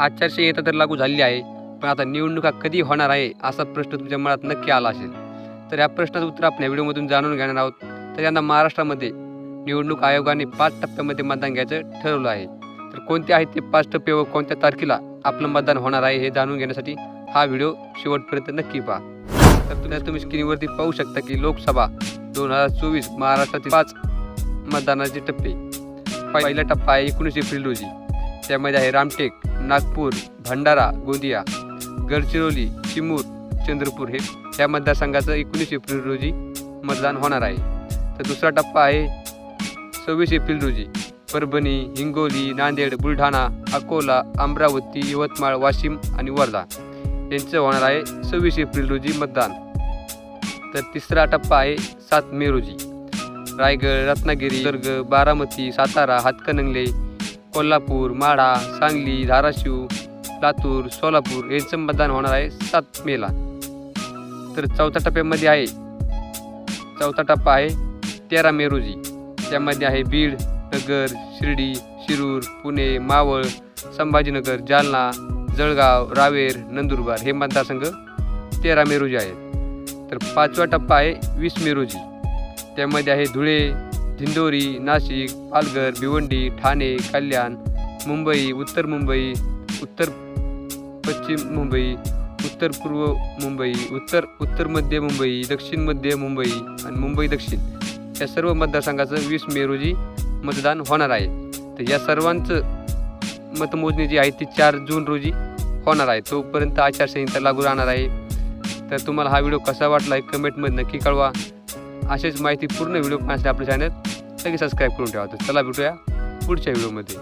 आचारसंहिता तर लागू झालेली आहे. पण आता निवडणुका कधी होणार आहे असा प्रश्न तुमच्या मनात नक्की आला असेल. तर या प्रश्नाचं उत्तर आपण या व्हिडिओमधून जाणून घेणार आहोत. तर यांना महाराष्ट्रामध्ये निवडणूक आयोगाने पाच टप्प्यामध्ये मतदान घ्यायचं ठरवलं आहे. तर कोणते आहेत ते पाच टप्पे व कोणत्या तारखेला आपलं मतदान होणार आहे हे जाणून घेण्यासाठी हा व्हिडिओ शेवटपर्यंत नक्की पहा. तर तुम्ही तुम्ही स्क्रीनवरती पाहू शकता की लोकसभा दोन हजार चोवीस महाराष्ट्रातील पाच मतदानाचे टप्पे. पहिला टप्पा आहे एकोणीस एप्रिल रोजी. त्यामध्ये आहे रामटेक नागपूर भंडारा गोंदिया गडचिरोली चिमूर चंद्रपूर हे ह्या मतदारसंघाचं एकोणीस एप्रिल रोजी मतदान होणार आहे. तर दुसरा टप्पा आहे सव्वीस एप्रिल रोजी. परभणी हिंगोली नांदेड बुलढाणा अकोला अमरावती यवतमाळ वाशिम आणि वर्धा यांचं होणार आहे सव्वीस एप्रिल रोजी मतदान. तर तिसरा टप्पा आहे सात मे रोजी. रायगड रत्नागिरी दुर्ग बारामती सातारा हातकणंगले कोल्हापूर माढा सांगली धाराशिव लातूर सोलापूर यांचं मतदान होणार आहे सात मेला तर चौथ्या टप्प्यामध्ये आहे. चौथा टप्पा आहे तेरा मे रोजी. त्यामध्ये आहे बीड नगर शिर्डी शिरूर पुणे मावळ संभाजीनगर जालना जळगाव रावेर नंदुरबार हे मतदारसंघ तेरा मे रोजी आहेत. तर पाचवा टप्पा आहे वीस मे रोजी. त्यामध्ये आहे धुळे दिंडोरी नाशिक पालघर भिवंडी ठाणे कल्याण मुंबई उत्तर मुंबई उत्तर पश्चिम मुंबई उत्तर पूर्व मुंबई उत्तर उत्तर मध्य मुंबई दक्षिण मध्य मुंबई आणि मुंबई दक्षिण. या सर्व मतदारसंघाचं वीस मे रोजी मतदान होणार आहे. तर या सर्वांचं मतमोजणी जी आहे ती चार जून रोजी होणार आहे. तोपर्यंत आचारसंहिता लागू राहणार आहे. तर तुम्हाला हा व्हिडिओ कसा वाटला आहे कमेंटमध्ये नक्की कळवा. असेच माहिती पूर्ण व्हिडिओ पाहण्यासाठी आपलं चॅनल लगेच सबस्क्राईब करून ठेवा. तर चला भेटूया पुढच्या व्हिडिओमध्ये.